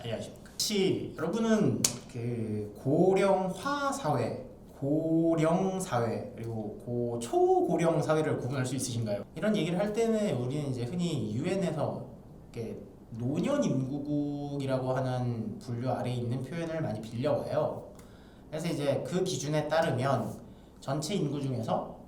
안녕하십니까. 혹시 여러분은 그 고령화 사회, 고령 사회 그리고 고 초고령 사회를 구분할 수 있으신가요? 이런 얘기를 할 때는 우리는 이제 흔히 유엔에서 이렇게 노년 인구국이라고 하는 분류 아래에 있는 표현을 많이 빌려와요. 그래서 이제 그 기준에 따르면 전체 인구 중에서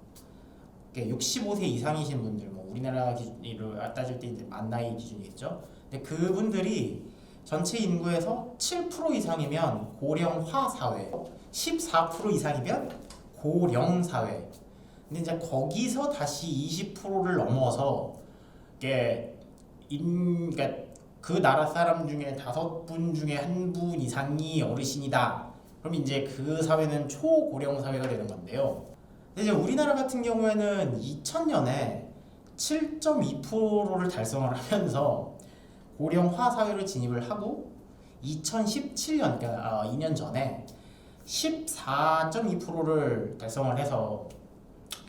65세 이상이신 분들, 뭐 우리나라 기준으로 따질 때 이제 만 나이 기준이겠죠. 근데 그분들이 전체 인구에서 7% 이상이면 고령화 사회, 14% 이상이면 고령 사회. 근데 이제 거기서 다시 20%를 넘어서 이게 인 그러니까 그 나라 사람 중에 다섯 분 중에 한 분 이상이 어르신이다. 그럼 이제 그 사회는 초고령 사회가 되는 건데요. 이제 우리나라 같은 경우에는 2000년에 7.2%를 달성을 하면서 고령화 사회로 진입을 하고 2017년 그러니까 2년 전에 14.2%를 달성을 해서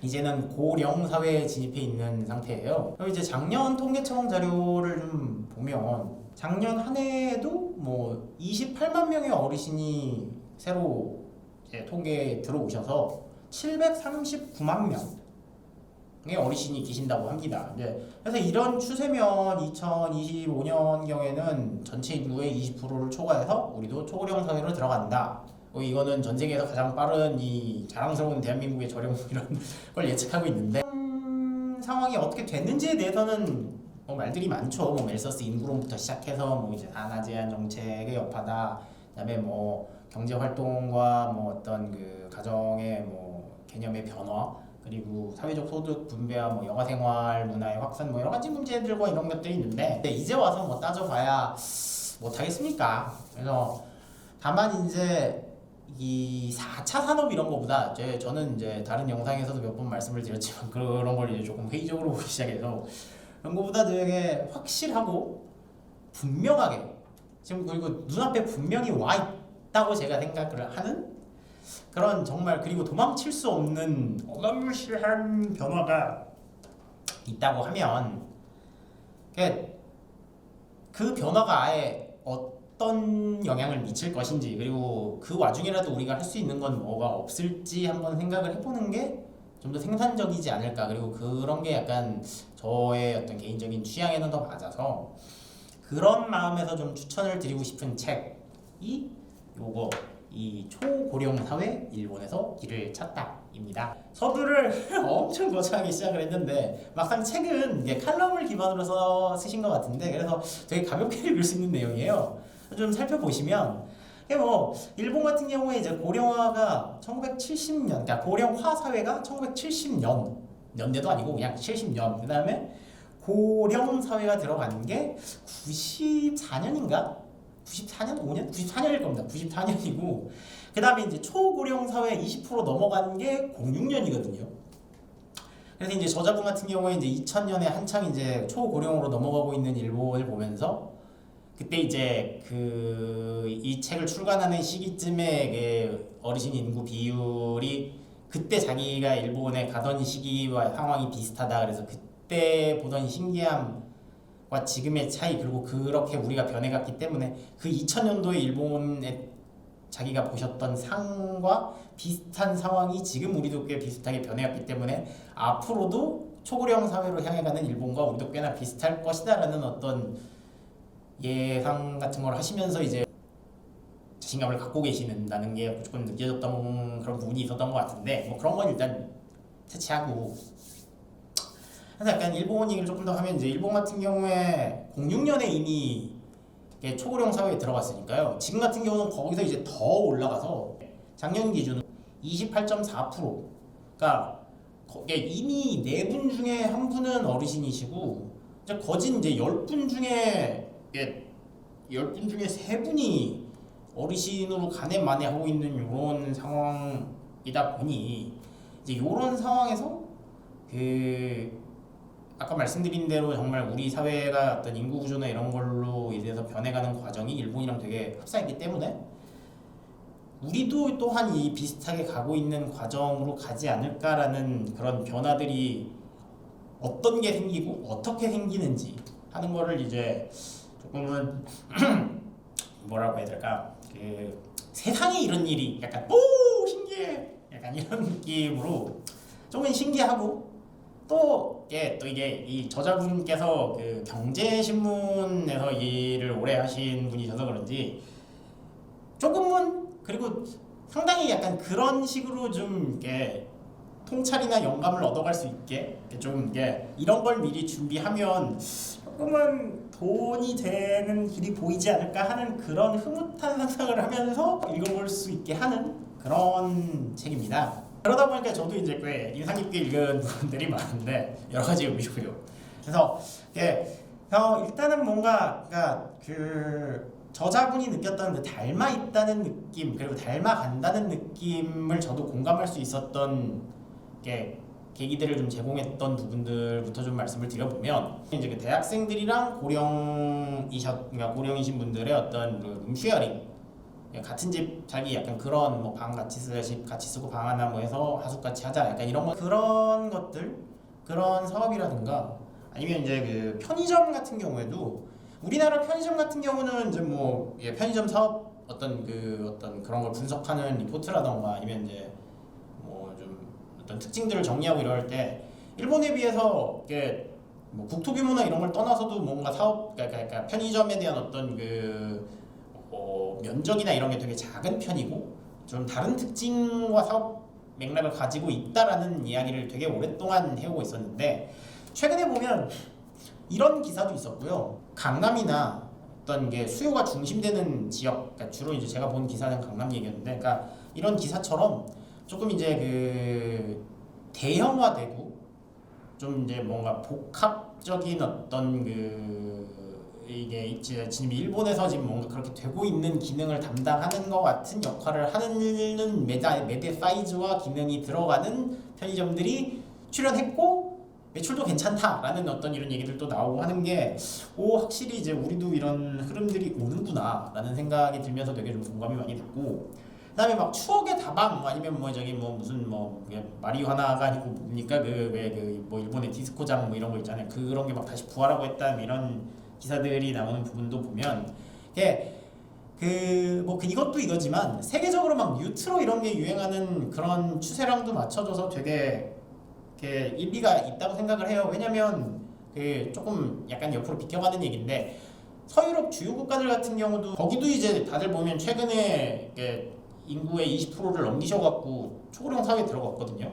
이제는 고령 사회에 진입해 있는 상태예요. 그럼 이제 작년 통계청 자료를 좀 보면 작년 한 해에도 뭐 28만 명의 어르신이 새로 통계에 들어오셔서 739만 명의 어르신이 계신다고 합니다. 이제 그래서 이런 추세면 2025년 경에는 전체 인구의 20%를 초과해서 우리도 초고령 사회로 들어간다. 어, 이거는 전 세계에서 가장 빠른 이 자랑스러운 대한민국의 저령 이런 걸 예측하고 있는데 음, 상황이 어떻게 됐는지에 대해서는 뭐 말들이 많죠. 뭐 멜서스 인구론부터 시작해서 뭐 이제 아나 제한 정책의 여파다. 그다음에 뭐 경제 활동과 뭐 어떤 그 가정의 뭐 개념의 변화 그리고 사회적 소득 분배와 뭐 여가 생활 문화의 확산 뭐 여러 가지 문제들과 이런 것들이 있는데 근데 이제 와서 뭐 따져봐야 못 하겠습니까? 그래서 다만 이제 이 4차 산업 이런 거보다 이제 저는 이제 다른 영상에서도 몇 번 말씀을 드렸지만 그런 걸 이제 조금 회의적으로 보기 시작해서 그런 거보다 되게 확실하고 분명하게 지금 그리고 눈앞에 분명히 와 있다고 제가 생각을 하는 그런 정말 그리고 도망칠 수 없는 어마무시한 변화가 있다고 하면 그- 그 변화가 아예 어떤 영향을 미칠 것인지 그리고 그 와중이라도 우리가 할 수 있는 건 뭐가 없을지 한번 생각을 해보는 게 좀 더 생산적이지 않을까. 그리고 그런 게 약간 저의 어떤 개인적인 취향에는 더 맞아서 그런 마음에서 좀 추천을 드리고 싶은 책이 요거 이 초고령 사회 일본에서 길을 찾다입니다. 서두를 엄청 거창하게 시작을 했는데 막상 책은 이게 칼럼을 기반으로 써 쓰신 것 같은데 그래서 되게 가볍게 읽을 수 있는 내용이에요. 좀 살펴보시면 뭐 일본 같은 경우에 이제 고령화가 1970년 그러니까 고령화 사회가 1970년 년대도 아니고 그냥 70년 그 다음에 고령 사회가 들어간 게 94년인가? 94년, 5년? 94년일 겁니다. 94년이고 그 다음에 이제 초고령 사회 20% 넘어간 게 06년이거든요. 그래서 이제 저자분 같은 경우에 이제 2000년에 한창 이제 초고령으로 넘어가고 있는 일본을 보면서 그때 이제 그 이 책을 출간하는 시기쯤에 그 어르신 인구 비율이 그때 자기가 일본에 가던 시기와 상황이 비슷하다 그래서 그때 보던 신기함 과 지금의 차이 그리고 그렇게 우리가 변해갔기 때문에 그 2000년도에 일본에 자기가 보셨던 상과 비슷한 상황이 지금 우리도 꽤 비슷하게 변해왔기 때문에 앞으로도 초고령 사회로 향해가는 일본과 우리도 꽤나 비슷할 것이다라는 어떤 예상 같은 걸 하시면서 이제 자신감을 갖고 계시는다는 게 조금 느껴졌던 그런 부분이 있었던 것 같은데 뭐 그런 건 일단 채취하고 그래서 약간 일본 얘기를 조금 더 하면 이제 일본 같은 경우에 06년에 이미 초고령 사회에 들어갔으니까요. 지금 같은 경우는 거기서 이제 더 올라가서 작년 기준으로 28.4% 그러니까 이미 네 분 중에 한 분은 어르신이시고 이제 거진 이제 10분 중에 예, 10분 중에 세 분이 어르신으로 가네 마네 하고 있는 이런 상황이다 보니 이제 이런 상황에서 그 아까 말씀드린 대로 정말 우리 사회가 어떤 인구 구조나 이런 걸로 인해서 변해가는 과정이 일본이랑 되게 흡사했기 때문에 우리도 또한 이 비슷하게 가고 있는 과정으로 가지 않을까라는 그런 변화들이 어떤 게 생기고 어떻게 생기는지 하는 거를 이제 조금은 뭐라고 해야 될까? 그 세상에 이런 일이 약간 오 신기해! 약간 이런 느낌으로 조금 신기하고 또 이게 또 이게 이 저자분께서 그 경제신문에서 일을 오래 하신 분이셔서 그런지 조금은 그리고 상당히 약간 그런 식으로 좀 이게 통찰이나 영감을 얻어갈 수 있게 이렇게 좀 이게 이런 걸 미리 준비하면 조금은 돈이 되는 길이 보이지 않을까 하는 그런 흐뭇한 상상을 하면서 읽어볼 수 있게 하는 그런 책입니다. 그러다 보니까 저도 이제 꽤 인상 깊게 읽은 분들이 많은데 여러 가지 의미고요. 그래서 이게 어, 일단은 뭔가 그러니까 그 저자분이 느꼈던 그 닮아 있다는 느낌 그리고 닮아 간다는 느낌을 저도 공감할 수 있었던 게 계기들을 좀 제공했던 부분들부터 좀 말씀을 드려보면 이제 그 대학생들이랑 고령이셨 그러니까 고령이신 분들의 어떤 그 룸쉐어링 같은 집 자기 약간 그런 뭐 방 같이 쓰듯이 같이 쓰고 방 하나 뭐 해서 하숙 같이 하자. 약간 이런 거 그런 것들? 그런 사업이라든가? 아니면 이제 그 편의점 같은 경우에도 우리나라 편의점 같은 경우는 이제 뭐 예, 편의점 사업 어떤 그 어떤 그런 걸 분석하는 리포트라던가 아니면 이제 뭐 좀 어떤 특징들을 정리하고 이럴 때 일본에 비해서 이게 뭐 국토 규모나 이런 걸 떠나서도 뭔가 사업 그러니까, 그러니까 편의점에 대한 어떤 그 어, 면적이나 이런 게 되게 작은 편이고 좀 다른 특징과 사업 맥락을 가지고 있다라는 이야기를 되게 오랫동안 해오고 있었는데 최근에 보면 이런 기사도 있었고요. 강남이나 어떤 게 수요가 중심되는 지역, 그러니까 주로 이제 제가 본 기사는 강남 얘기였는데, 그러니까 이런 기사처럼 조금 이제 그 대형화되고 좀 이제 뭔가 복합적인 어떤 그 이게 지금 일본에서 지금 뭔가 그렇게 되고 있는 기능을 담당하는 것 같은 역할을 하는 매대 매대 사이즈와 기능이 들어가는 편의점들이 출연했고 매출도 괜찮다라는 어떤 이런 얘기들도 나오고 하는 게 오 확실히 이제 우리도 이런 흐름들이 오는구나라는 생각이 들면서 되게 좀 공감이 많이 됐고 그다음에 막 추억의 다방 뭐 아니면 뭐 저기 뭐 무슨 뭐 마리화나가 아니고 뭡니까? 그 왜 그 뭐 일본의 디스코장 뭐 이런 거 있잖아요. 그런 게 막 다시 부활하고 했다 뭐 이런 기사들이 나오는 부분도 보면 이게 그뭐 그 이것도 이거지만 세계적으로 막 뉴트로 이런 게 유행하는 그런 추세랑도 맞춰져서 되게 이렇게 일리가 있다고 생각을 해요. 왜냐면 그 조금 약간 옆으로 비켜가는 얘기인데 서유럽 주요 국가들 같은 경우도 거기도 이제 다들 보면 최근에 인구의 20%를 넘기셔갖고 초고령 사회에 들어갔거든요.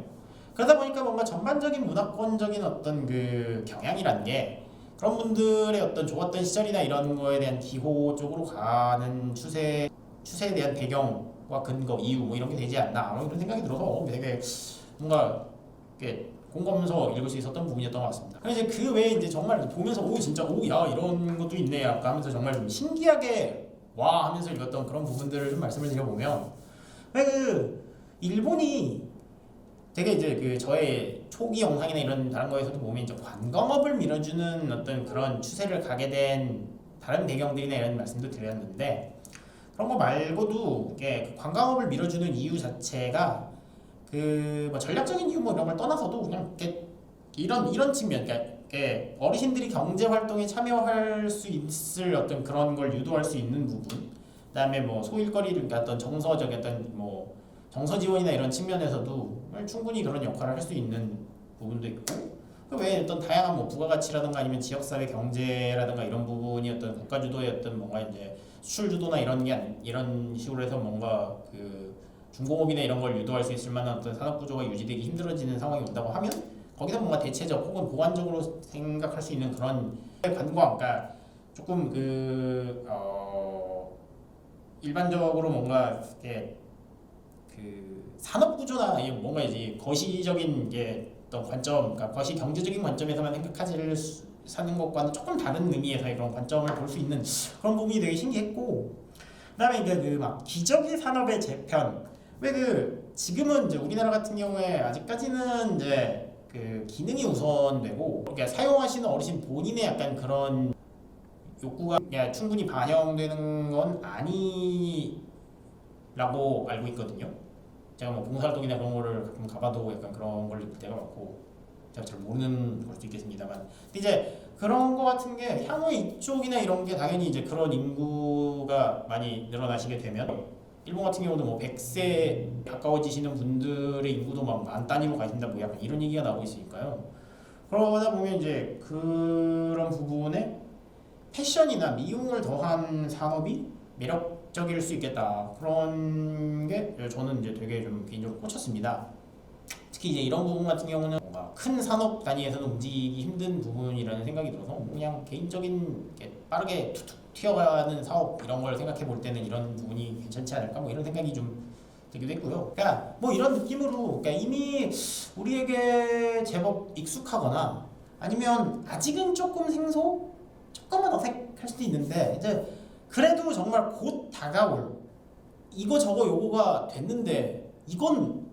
그러다 보니까 뭔가 전반적인 문화권적인 어떤 그 경향이라는 게 그런 분들의 어떤 좋았던 시절이나 이런 거에 대한 기호 쪽으로 가는 추세 추세에 대한 배경과 근거 이유 뭐 이런 게 되지 않나 뭐 이런 생각이 들어서 되게 뭔가 이렇게 공감하면서 읽을 수 있었던 부분이었던 것 같습니다. 그래서 그 외에 이제 정말 보면서 오 진짜 오야 이런 것도 있네 약간 하면서 정말 좀 신기하게 와 하면서 읽었던 그런 부분들을 좀 말씀을 드려보면 그 일본이 되게 이제 그 저의 초기 영상이나 이런 다른 거에서도 보면 이제 관광업을 밀어주는 어떤 그런 추세를 가게 된 다른 배경들이나 이런 말씀도 드렸는데 그런 거 말고도 이게 그 관광업을 밀어주는 이유 자체가 그 뭐 전략적인 이유 뭐 이런 걸 떠나서도 그냥 이렇게 이런 이런 측면 그러니까 어르신들이 경제 활동에 참여할 수 있을 어떤 그런 걸 유도할 수 있는 부분 그다음에 뭐 소일거리를 그러니까 어떤 정서적 어떤 뭐 정서 지원이나 이런 측면에서도 충분히 그런 역할을 할 수 있는 부분도 있고 그 외에 어떤 다양한 뭐 부가가치라든가 아니면 지역사회 경제라든가 이런 부분이 어떤 국가 주도의 어떤 뭔가 이제 수출 주도나 이런 게 아니- 이런 식으로 해서 뭔가 그 중공업이나 이런 걸 유도할 수 있을 만한 어떤 산업 구조가 유지되기 힘들어지는 상황이 온다고 하면 거기서 뭔가 대체적 혹은 보완적으로 생각할 수 있는 그런 관광 그러니까 조금 그 어, 일반적으로 뭔가 이렇게 그 산업 구조나 이 뭔가 이제 거시적인 게 어떤 관점, 그러니까 거시 경제적인 관점에서만 생각하지 수- 사는 것과는 조금 다른 의미에서의 그런 관점을 볼 수 있는 그런 부분이 되게 신기했고, 그다음에 이제 그 막 기저귀 산업의 재편, 왜 그 지금은 이제 우리나라 같은 경우에 아직까지는 이제 그 기능이 우선되고, 그러니까 사용하시는 어르신 본인의 약간 그런 욕구가 충분히 반영되는 건 아니라고 알고 있거든요. 제가 뭐 봉사활동이나 그런 거를 가끔 가봐도 약간 그런 걸 느낄 때가 많고 제가 잘 모르는 걸 수도 있겠습니다만 이제 그런 거 같은 게 향후 이쪽이나 이런 게 당연히 이제 그런 인구가 많이 늘어나시게 되면 일본 같은 경우도 뭐 100세 가까워지시는 분들의 인구도 막 만 단위로 가신다 뭐 약간 이런 얘기가 나오고 있으니까요. 그러다 보면 이제 그런 부분에 패션이나 미용을 더한 산업이 매력적일 수 있겠다 그런 게 저는 이제 되게 좀 개인적으로 꽂혔습니다. 특히 이제 이런 부분 같은 경우는 뭔가 큰 산업 단위에서는 움직이기 힘든 부분이라는 생각이 들어서 그냥 개인적인 빠르게 툭툭 튀어가는 사업 이런 걸 생각해 볼 때는 이런 부분이 괜찮지 않을까 뭐 이런 생각이 좀 들기도 했고요. 그러니까 뭐 이런 느낌으로 그러니까 이미 우리에게 제법 익숙하거나 아니면 아직은 조금 생소 조금만 어색할 수도 있는데 이제 그래도 정말 곧 다가올 이거 저거 요거가 됐는데 이건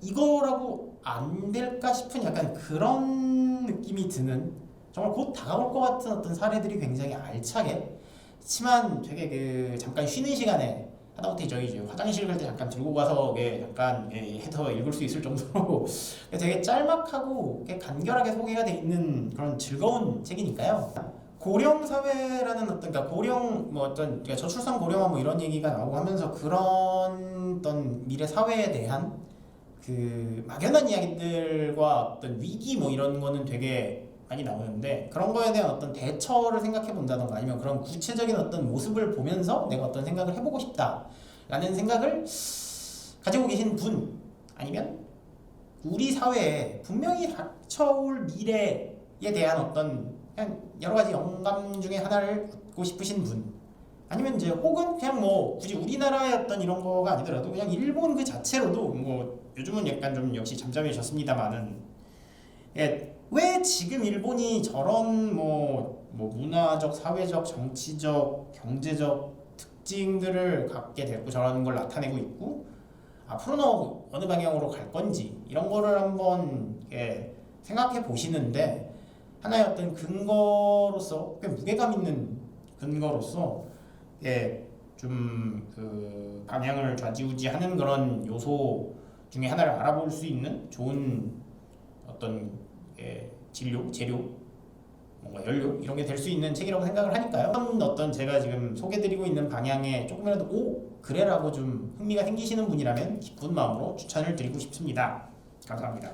이거라고 안 될까 싶은 약간 그런 느낌이 드는 정말 곧 다가올 것 같은 어떤 사례들이 굉장히 알차게 그렇지만 되게 그 잠깐 쉬는 시간에 하다못해 저희 이제 화장실 갈 때 잠깐 들고 가서 이게 잠깐 예, 해서 읽을 수 있을 정도로 되게 짤막하고 간결하게 소개가 돼 있는 그런 즐거운 책이니까요. 고령 사회라는 어떤 그러니까 고령 뭐 어떤 그러니까 저출산 고령화 뭐 이런 얘기가 나오고 하면서 그런 어떤 미래 사회에 대한 그 막연한 이야기들과 어떤 위기 뭐 이런 거는 되게 많이 나오는데 그런 거에 대한 어떤 대처를 생각해 본다던가 아니면 그런 구체적인 어떤 모습을 보면서 내가 어떤 생각을 해보고 싶다라는 생각을 가지고 계신 분 아니면 우리 사회에 분명히 닥쳐올 미래에 대한 어떤 그냥 여러 가지 영감 중에 하나를 얻고 싶으신 분. 아니면 이제 혹은 그냥 뭐 굳이 우리나라의 어떤 이런 거가 아니더라도 그냥 일본 그 자체로도 뭐 요즘은 약간 좀 역시 잠잠해졌습니다만은 예, 왜 지금 일본이 저런 뭐, 뭐 문화적, 사회적, 정치적, 경제적 특징들을 갖게 됐고 저런 걸 나타내고 있고 앞으로는 어느 방향으로 갈 건지 이런 거를 한번 예, 생각해 보시는데 하나의 어떤 근거로서 꽤 무게감 있는 근거로서 예, 좀그 방향을 좌지우지하는 그런 요소 중에 하나를 알아볼 수 있는 좋은 어떤 예, 진료, 재료, 뭔가 연료 이런 게 될 수 있는 책이라고 생각을 하니까요. 어떤 제가 지금 소개드리고 있는 방향에 조금이라도 오 그래라고 좀 흥미가 생기시는 분이라면 기쁜 마음으로 추천을 드리고 싶습니다. 감사합니다.